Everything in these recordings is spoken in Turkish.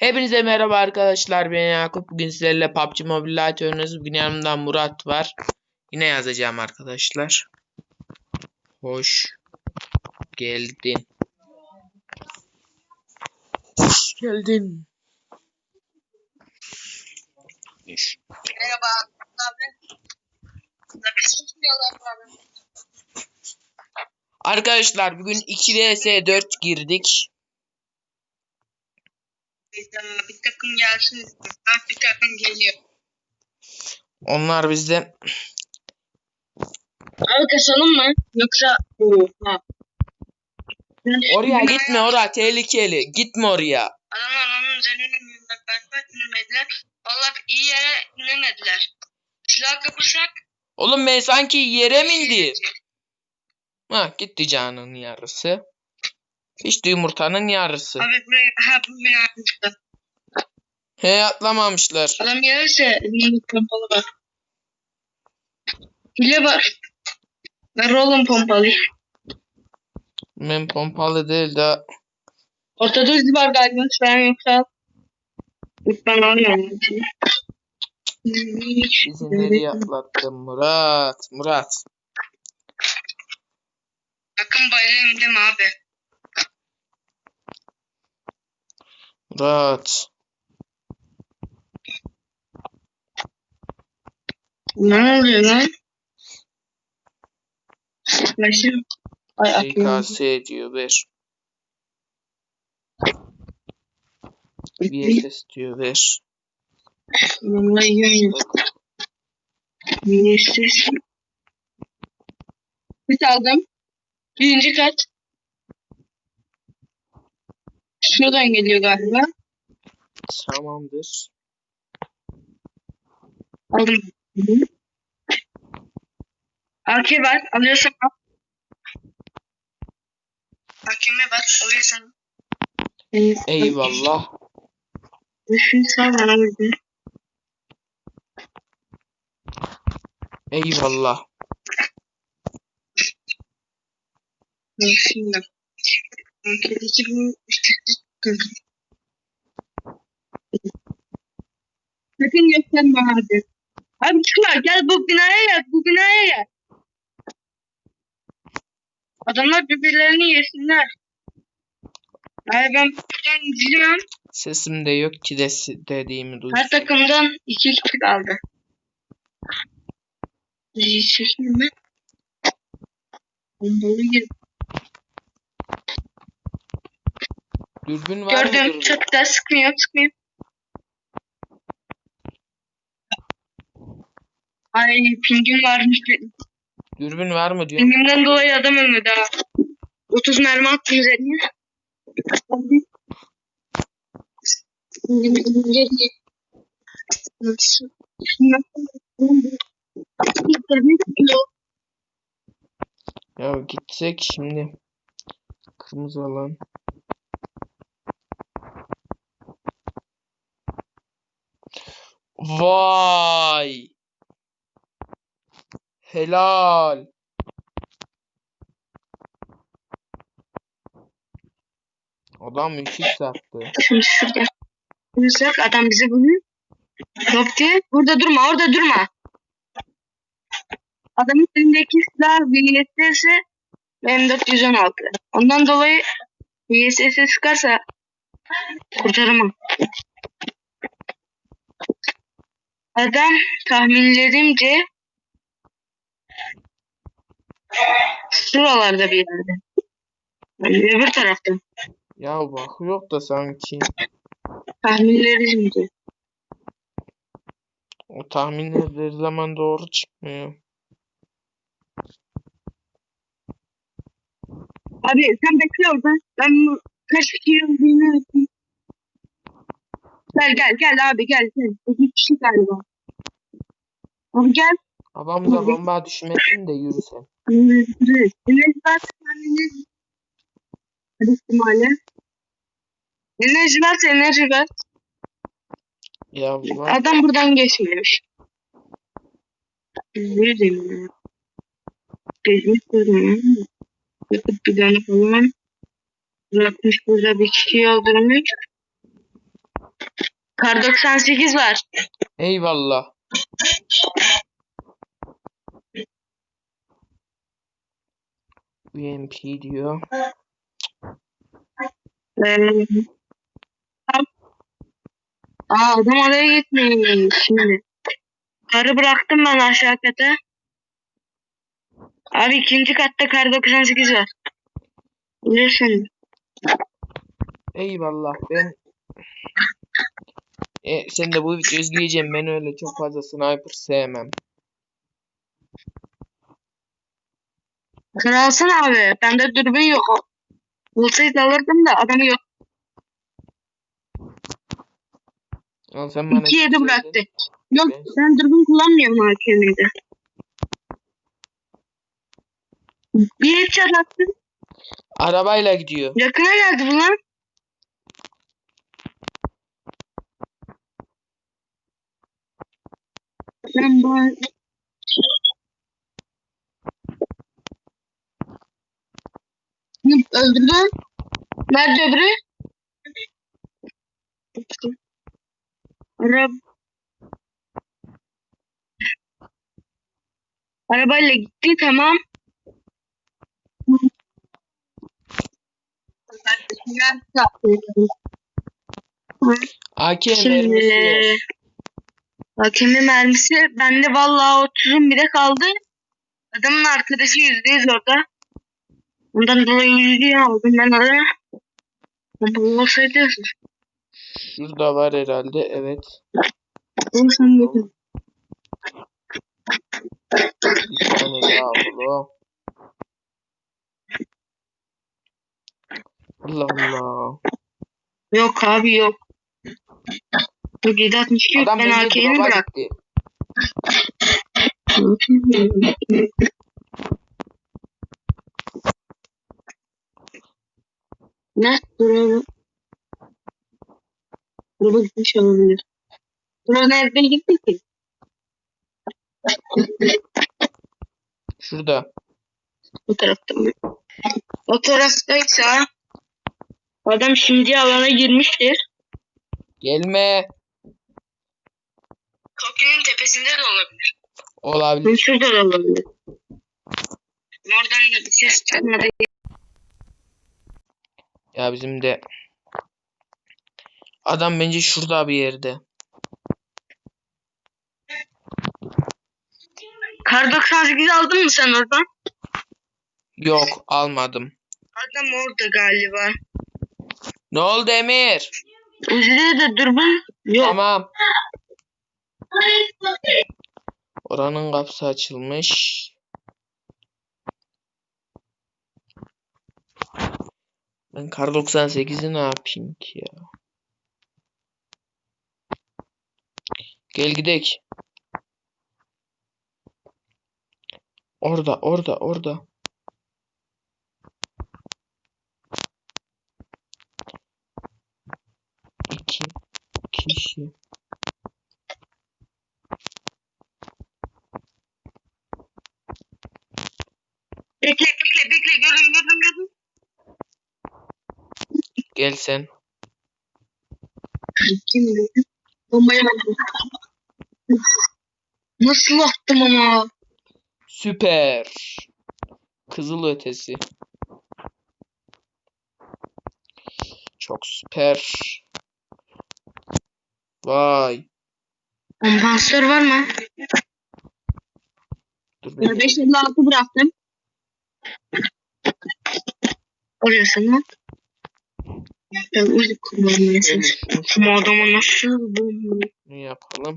Hepinize merhaba arkadaşlar. Ben Yakup. Bugün sizlerle PUBG Mobile Lite oynuyoruz. Bugün yanımda Murat var. Yine yazacağım arkadaşlar. Hoş geldin. Hoş geldin. Hoş. Merhaba abi. Arkadaşlar bugün 2 vs 4 girdik. Ee, Bir takım gelsin. istiyorsan Bir takım geliyor. Onlar bizde Abi kasalım mı? Yoksa Oha. oraya gitme oraya tehlikeli. Gitme oraya. Adamlar onun üzerine inmediler. Berbat inmediler. Valla iyi yere inemediler. Silah kapırsak Oğlum ben sanki yere mi indim? Ha gitti canın yarısı. İşte yumurtanın yarısı. Abi buraya ha bu bina atmışlar. He atlamamışlar. Adam gelirse elinde pompalı var. Hile var. Ver oğlum pompalıyı. Ben pompalı değil de Ortada uzi var galiba. Ben yoksa Yok ben almıyorum. bizi nereye atlattın Murat? Murat. Sakın bayılayım deme abi. Murat. Ne oluyor lan? Başım. Ay aklım. İKS diyor ver. VSS diyor ver. Vallahi yiyorum. Niyesiz. Bir aldım. Birinci kat. Şuradan geliyor galiba. Tamamdır. Aldım. AK var. Alıyorsan al. AKM var. Alıyorsan. Eyvallah. Düşün sağ bana vurdu. Eyvallah. Şimdi. AK'deki bu Sakın gösterme abi. Abi çıkma gel bu binaya gel. Bu binaya gel. Adamlar birbirlerini yesinler. Abi ben buradan gidiyorum. Sesim de yok ki de dediğimi duysun. Her takımdan iki kişi kaldı. Çekeyim mi? Bombalı gir. Dürbün var mı Gördüm. dürbün? Çatıda sıkmıyor sıkmıyor. Ay pingim varmış. Dürbün var mı diyorum. Pingimden dolayı adam ölmedi ha. 30 mermi attım üzerine. Ya gitsek şimdi. Kırmızı alan. Vay. Helal. Adam ışık sattı. Şimdi şurada. Bulursak adam buluyor. Yok diye. Burada durma orada durma. Adamın elindeki silah VSS benim 416. Ondan dolayı VSS sıkarsa kurtaramam. Adam tahminlerimce şuralarda bir yerde. Öbür tarafta. Ya bak yok da sanki. Tahminlerimce. O tahminler her zaman doğru çıkmıyor. Abi sen bekle orada. Ben kaç kişi öğreteyim. Gel gel gel abi gel gel. İki kişi galiba. Abi gel. Babamıza bomba düşmesin de yürü sen. Enerji. Enerji. Hadi ihtimalle. Enerji varsa enerji ver. Ya var. Adam buradan geçmiyor. Neredeyim ya? Gezmiş görünüyor. Yakıt planı falan. Bırakmış burada bir kişiyi öldürmüş. Kar 98 var. Eyvallah. UMP diyor. Ee, Aa adam oraya gitmiş şimdi. Karı bıraktım ben aşağı kata. Abi ikinci katta kar 98 var. Bilirsin. Eyvallah ben e, sen de bu videoyu izleyeceğim. Ben öyle çok fazla sniper sevmem. Kar alsana abi. Bende dürbün yok. Olsaydı alırdım da adamı yok. Al sen bana 2 7 söyle. bıraktı. Yok Ben- ben dürbün kullanmıyorum hakemiydi. Bir headshot attı. Arabayla gidiyor. Yakına geldi bu lan. Ben bu Öldürdüm. Nerede öbürü? Arab Arabayla gitti tamam. AK Şimdi mermisi yok. Hakemi mermisi bende vallahi 30'un bile kaldı. Adamın arkadaşı yüzdeyiz orada. Ondan dolayı yüzdeyi aldım ben oraya. Bu olsaydı Şurada var herhalde. Evet. olsam dedim. Bir tane daha blo. Allah Allah. Yok abi yok. Yok 762 yok. Adam Ben AK'yi gitti. Ne? Dur Dur gitmiş olabilir. Dur nerede gitti ki? Şurada. Bu tarafta mı? O taraftaysa adam şimdi alana girmiştir. Gelme. Kopyanın tepesinde de olabilir. Olabilir. Şurada da olabilir. Oradan da bir ses çıkmadı. Ya bizim de adam bence şurada bir yerde. Kar 98 aldın mı sen oradan? Yok almadım. Adam orada galiba. Ne oldu Emir? Uzi'de de dürbün yok. Tamam. Oranın kapısı açılmış. Ben kar 98'i ne yapayım ki ya? Gel gidek. Orada, orada, orada. İki kişi. Bekle bekle bekle görün görün görün. Gel sen. Kim dedi? Nasıl attım ama? Süper. Kızıl ötesi. Çok süper. Vay. Kompansatör var mı? Dur. 556 bıraktım. Oraya sana. Şunu Bu adama nasıl bu? şunu yapalım.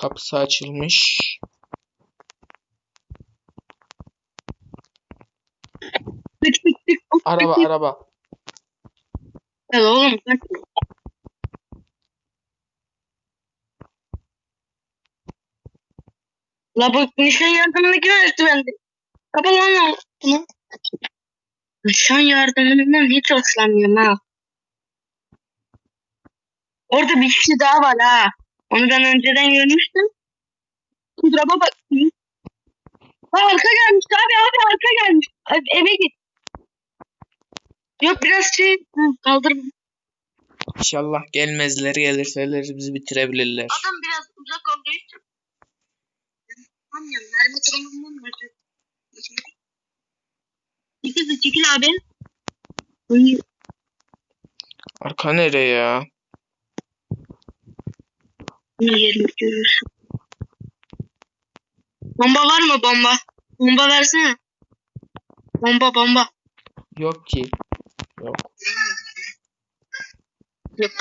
Kapısı açılmış. Araba araba. Oğlum kaç. La bu nişan yardımındaki verdi bende. Kapa lan o- bunu. Nişan yardımından hiç hoşlanmıyorum ha. Orada bir kişi daha var ha. Onu ben önceden görmüştüm. Kuduraba bak. Ha arka gelmiş abi abi arka gelmiş. Abi, eve git. Yok biraz şey kaldır. İnşallah gelmezler gelirseler bizi bitirebilirler. Adam biraz uzak olduğu için. Anlıyorum. Mermi durumundan mı? Çekil çekil abi. Uy, Arka nereye ya? iyi yerimi görüyorsun. Bomba var mı bomba? Bomba versene. Bomba bomba. Yok ki. Yok. Yok.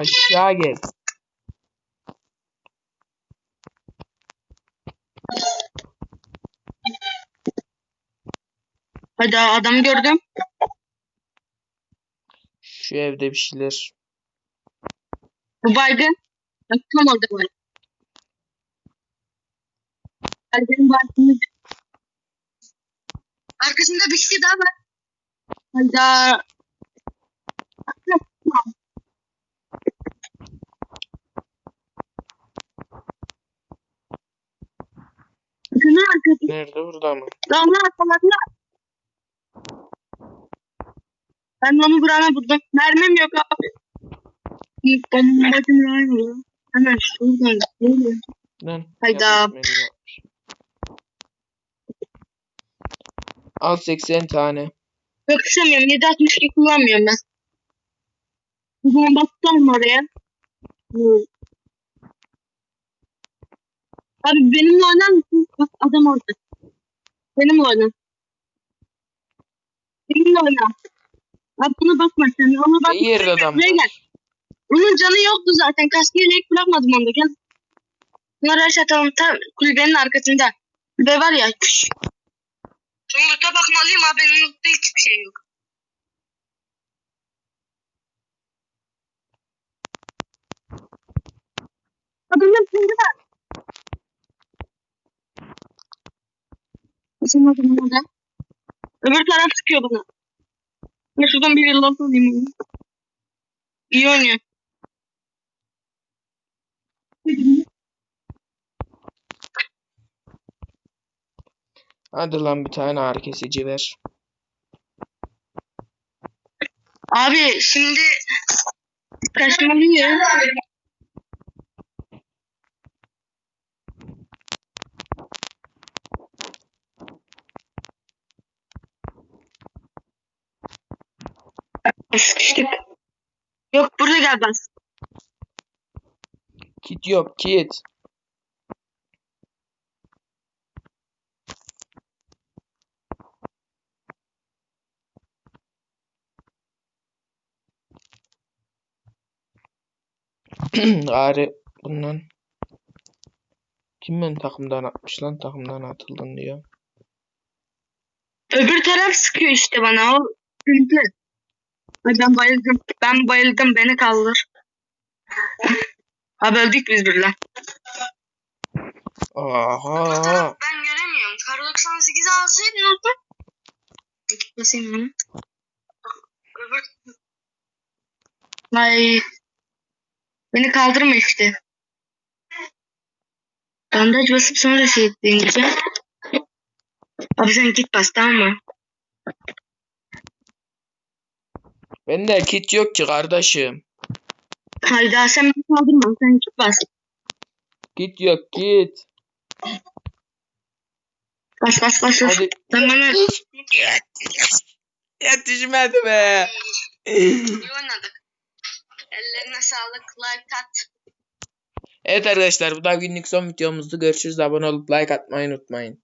Aşağı gel. Hadi adam gördüm. Şu evde bir şeyler. Bu baygın. Tam orada var. Baygın baygın. Arkasında bir kişi daha var. Hayda. Bakın arkası. Nerede burada mı? Damla arkaladılar. Ben onu burana buldum. Mermim yok abi. İlk bombacım var mı? Hemen şuradan. Lan. Hayda. Al 80 tane. Yok istemiyorum. 762 kullanmıyorum ben. O zaman baksam oraya. Abi benimle oynar mısın? Bak adam orada. Benimle oyna. Benimle oyna. Abi buna bakma sen. Ona bakma. İyi yerde adam Buraya gel. Onun canı yoktu zaten. Kaskı yelek bırakmadım onda. Gel. Bunları aşağı atalım. Tam kulübenin arkasında. Kulübe var ya. Sonra loot'a bakmalıyım abi. Benim loot'ta hiçbir şey yok. Adamın şimdi var. Bizim adamın orada. Öbür taraf sıkıyor bana. Şuradan bir yıldan alayım onu. İyi oynuyor. Hadi lan bir tane ağrı kesici ver. Abi şimdi kaçmalıyız. Bas. Kit yok kit. Ağrı bundan. Kim takımdan atmış lan takımdan atıldın diyor. Öbür taraf sıkıyor işte bana o sıkıntı. Ay ben bayıldım. Ben bayıldım beni kaldır. Abi öldük biz birle. Aha. Ben göremiyorum. Kar 98'i alsaydın orada. Git basayım onu. Öbür... Ay. Beni kaldırma işte. Bandaj basıp sonra şey deneyeceğim. Abi sen git bas tamam mı? Bende kit yok ki kardeşim. Hayda sen beni kaldırma sen git bas. Kit yok kit. Bas bas bas. Hadi. Sen bana... Yetişmedi be. İyi oynadık. Ellerine sağlık. Like at. Evet arkadaşlar bu da günlük son videomuzdu. Görüşürüz. Abone olup like atmayı unutmayın.